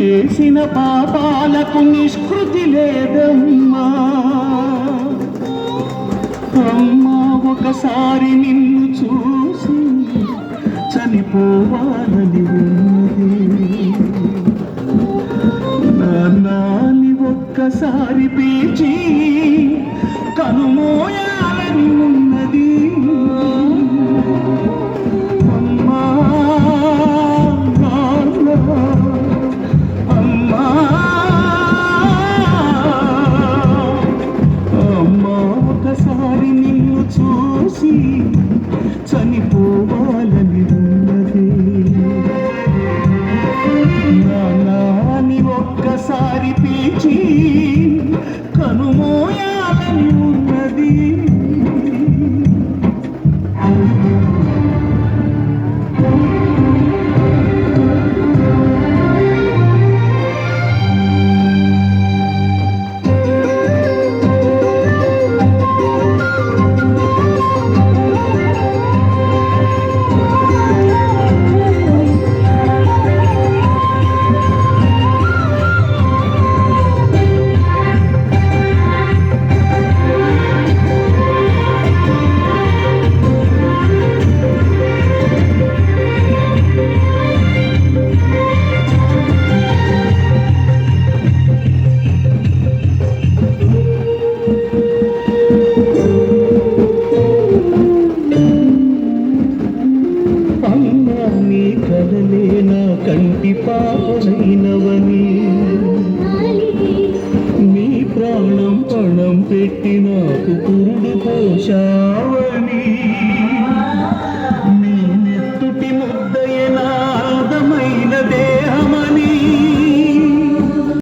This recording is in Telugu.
చేసిన పాపాలకు నిష్కృతి లేదమ్మా. అమ్మా ఒకసారి నిన్ను చూసి చనిపోవాలని ఉన్నది నాన్నాని ఒక్కసారి పీచి కనుమోయ ఒక్కసారి నిన్ను చూసి చనిపోవాలని ఉన్నది. నాని ఒక్కసారి కలలే నా కంటి పాపనైనవని? నీ ప్రాణం పణం పెట్టి నాకు పురుడు పోషావని